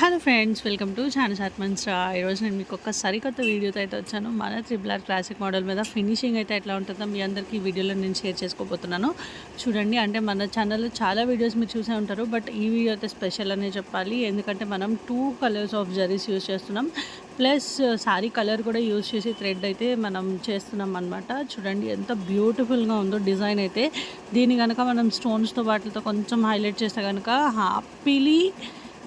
Hello friends welcome to channels షార్ట్మన్స్ రా ఈరోజు నేను మీకు ఒక సరికొత్త వీడియోతో అయితే వచ్చాను. మన త్రిబుల్ ఆర్ క్లాసిక్ మోడల్ మీద ఫినిషింగ్ అయితే ఎట్లా ఉంటుందో మీ అందరికీ ఈ వీడియోలో నేను షేర్ చేసుకోబోతున్నాను. చూడండి అంటే మన ఛానల్లో చాలా వీడియోస్ మీరు చూసే ఉంటారు బట్ ఈ వీడియో అయితే స్పెషల్ అనే చెప్పాలి. ఎందుకంటే మనం two colours of zaris use చేస్తున్నాం. ప్లస్ సారీ కలర్ కూడా యూజ్ చేసి థ్రెడ్ అయితే మనం చేస్తున్నాం అనమాట చూడండి ఎంత బ్యూటిఫుల్గా ఉందో డిజైన్ అయితే. దీని కనుక మనం స్టోన్స్తో వాటితో కొంచెం హైలైట్ చేస్తే కనుక హ్యాపీలీ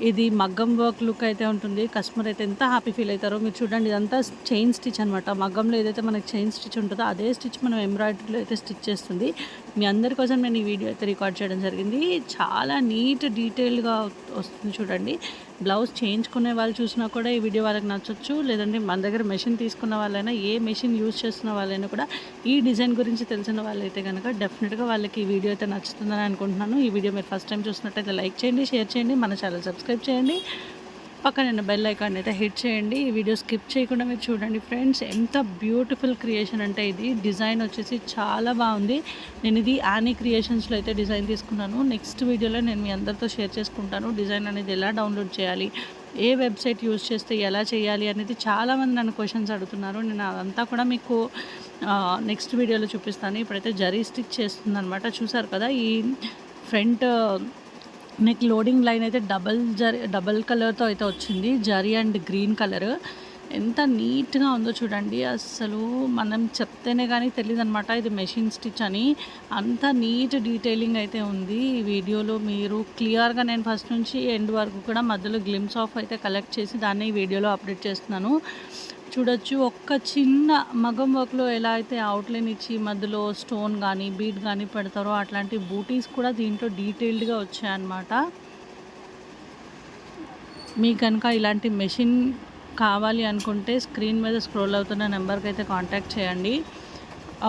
ఇది మగ్గం వర్క్ లుక్ అయితే ఉంటుంది. కస్టమర్ అయితే ఎంత హ్యాపీ ఫీల్ అవుతారో మీరు చూడండి. ఇదంతా చైన్ స్టిచ్ అనమాట మగ్గంలో ఏదైతే మనకి చైన్ స్టిచ్ ఉంటుందో అదే స్టిచ్ మనం ఎంబ్రాయిడరీలో అయితే స్టిచ్ చేస్తుంది. మీ అందరి కోసం నేను ఈ వీడియో అయితే రికార్డ్ చేయడం జరిగింది. చాలా నీట్ డీటెయిల్గా వస్తుంది చూడండి. బ్లౌజ్ చేయించుకునే వాళ్ళు చూసినా కూడా ఈ వీడియో వాళ్ళకి నచ్చొచ్చు. లేదంటే మన దగ్గర మెషిన్ తీసుకున్న వాళ్ళైనా ఏ మెషిన్ యూజ్ చేస్తున్న వాళ్ళైనా కూడా ఈ డిజైన్ గురించి తెలిసిన వాళ్ళైతే కనుక డెఫినెట్గా వాళ్ళకి ఈ వీడియో అయితే నచ్చుతుందని అనుకుంటున్నాను. ఈ వీడియో మీరు ఫస్ట్ టైం చూసినట్టయితే లైక్ చేయండి షేర్ చేయండి మన ఛానల్ సబ్స్క్రైబ్ చేయండి. పక్కన బెల్ ఐకాన్ అయితే హిట్ చేయండి. ఈ వీడియో స్కిప్ చేయకుండా మీరు చూడండి ఫ్రెండ్స్ ఎంత బ్యూటిఫుల్ క్రియేషన్ అంటే ఇది. డిజైన్ వచ్చేసి చాలా బాగుంది. నేను ఇది ఆనీ క్రియేషన్స్లో అయితే డిజైన్ తీసుకున్నాను. నెక్స్ట్ వీడియోలో నేను మీ అందరితో షేర్ చేసుకుంటాను. డిజైన్ అనేది ఎలా డౌన్లోడ్ చేయాలి? ఏ వెబ్సైట్ యూజ్ చేస్తే ఎలా చేయాలి అనేది చాలామంది నన్ను క్వశ్చన్స్ అడుగుతున్నారు. నేను అదంతా కూడా మీకు నెక్స్ట్ వీడియోలో చూపిస్తాను. ఇప్పుడైతే జరీ స్టిచ్ చేస్తుంది చూసారు కదా? ఈ ఫ్రంట్ నెక్ లోడింగ్ లైన్ అయితే డబల్ జరి డబల్ కలర్తో అయితే వచ్చింది. Zari and green colour. ఎంత నీట్గా ఉందో చూడండి. అసలు మనం చెప్తేనే కానీ తెలియదు అనమాట ఇది మెషిన్ స్టిచ్ అని. అంత నీట్ డీటెయిలింగ్ అయితే ఉంది ఈ వీడియోలో. మీరు క్లియర్గా నేను ఫస్ట్ నుంచి ఎండ్ వరకు కూడా మధ్యలో గ్లిమ్స్ ఆఫ్ అయితే కలెక్ట్ చేసి దాన్ని ఈ వీడియోలో అప్డేట్ చేస్తున్నాను. చూడొచ్చు. ఒక్క చిన్న మగం వర్క్లో ఎలా అయితే అవుట్లైన్ ఇచ్చి మధ్యలో స్టోన్ కానీ బీట్ కానీ పెడతారో అట్లాంటి బూటీస్ కూడా దీంట్లో డీటెయిల్డ్గా వచ్చాయన్నమాట. మీకు కనుక ఇలాంటి మెషిన్ కావాలి అనుకుంటే స్క్రీన్ మీద స్క్రోల్ అవుతున్న నెంబర్కి అయితే కాంటాక్ట్ చేయండి.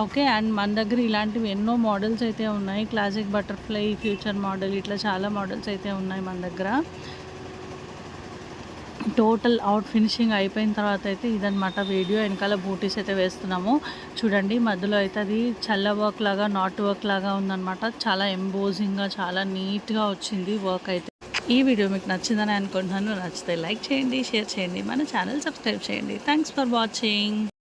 ఓకే అండ్ మన దగ్గర ఇలాంటివి ఎన్నో మోడల్స్ అయితే ఉన్నాయి. క్లాసిక్ బటర్ఫ్లై ఫ్యూచర్ మోడల్ ఇట్లా చాలా మోడల్స్ అయితే ఉన్నాయి మన దగ్గర. టోటల్ అవుట్ ఫినిషింగ్ అయిపోయిన తర్వాత అయితే ఇదనమాట వీడియో. వెనకాల బూటీస్ అయితే వేస్తున్నాము. చూడండి మధ్యలో అయితే అది చల్ల వర్క్ లాగా నాట్ వర్క్ లాగా ఉందనమాట చాలా ఎంబోజింగ్గా చాలా నీట్గా వచ్చింది వర్క్ అయితే. ఈ వీడియో మీకు నచ్చిందని అనుకుంటున్నాను. నచ్చితే లైక్ చేయండి షేర్ చేయండి. మన ఛానల్ సబ్స్క్రైబ్ చేయండి. Thanks for watching